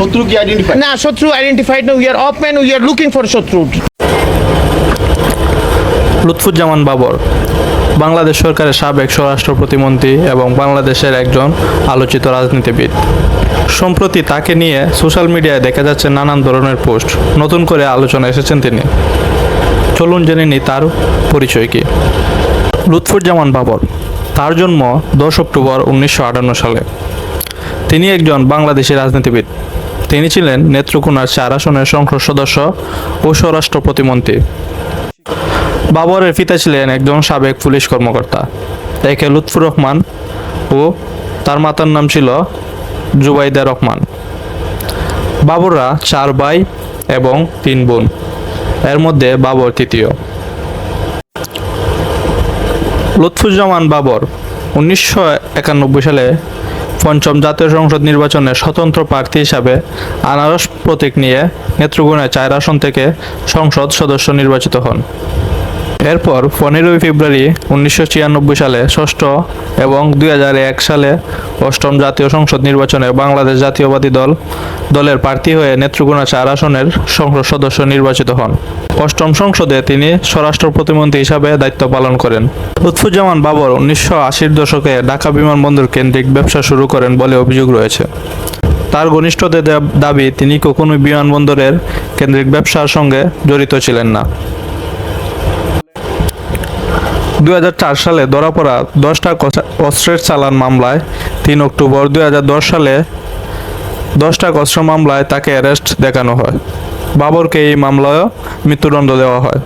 শত্রু কি আইডেন্টিফাই না শত্রু আইডেন্টিফাইড না we are of man we are looking for শত্রু। লুৎফুজ্জামান বাবর বাংলাদেশ সরকারের সাবেক স্বরাষ্ট্র প্রতিমন্ত্রী এবং বাংলাদেশের একজন আলোচিত রাজনীতিবিদ। সম্প্রতি তাকে নিয়ে সোশ্যাল মিডিয়ায় দেখা যাচ্ছে নানান ধরনের পোস্ট নতুন করে আলোচনা এসেছেন তিনি। চলুন জেনে নিই তার পরিচয় কি। লুৎফুজ্জামান বাবর তার জন্ম দশ অক্টোবর উনিশশো আটান্ন সালে। তিনি একজন বাংলাদেশি রাজনীতিবিদ। তিনি ছিলেন নেত্রকোনার চার আসনের সংসদ সদস্য ও স্বরাষ্ট্র প্রতিমন্ত্রী। বাবরের পিতা ছিলেন একজন সাবেক পুলিশ কর্মকর্তা। একে লুৎফুর রহমান ও তার মাতার নাম ছিল জুবাইদা রহমান। বাবররা চার ভাই এবং তিন বোন। এর মধ্যে বাবর তৃতীয়। লুৎফুজ্জামান বাবর উনিশশো একানব্বই সালে পঞ্চম জাতীয় সংসদ নির্বাচনে স্বতন্ত্র প্রার্থী হিসাবে আনারস প্রতীক নিয়ে নেত্রকোনায় চার আসন থেকে সংসদ সদস্য নির্বাচিত হন। এরপর পনেরোই ফেব্রুয়ারি উনিশশো ছিয়ানব্বই সালে ষষ্ঠ এবং দুই হাজার এক সালে অষ্টম জাতীয় সংসদ নির্বাচনে বাংলাদেশ জাতীয়বাদী দল, দলের প্রার্থী হয়ে নেত্রকোনা চার আসনের সংসদ সদস্য নির্বাচিত হন। অষ্টম সংসদে তিনি স্বরাষ্ট্র প্রতিমন্ত্রী হিসাবে দায়িত্ব পালন করেন। লুৎফুজ্জামান বাবর উনিশশো আশির দশকে ঢাকা বিমানবন্দর কেন্দ্রিক ব্যবসা শুরু করেন বলে অভিযোগ রয়েছে। তার ঘনিষ্ঠদের দাবি, তিনি কখনোই বিমানবন্দরের কেন্দ্রিক ব্যবসার সঙ্গে জড়িত ছিলেন না। দুই হাজার চার সালে ধরা পড়া দশটা অস্ত্রের চালান মামলায় তিন অক্টোবর দুই হাজার দশ সালে দশটা অস্ত্র মামলায় তাকে অ্যারেস্ট দেখানো হয়। বাবরকে এই মামলায় মৃত্যুদণ্ড দেওয়া হয়।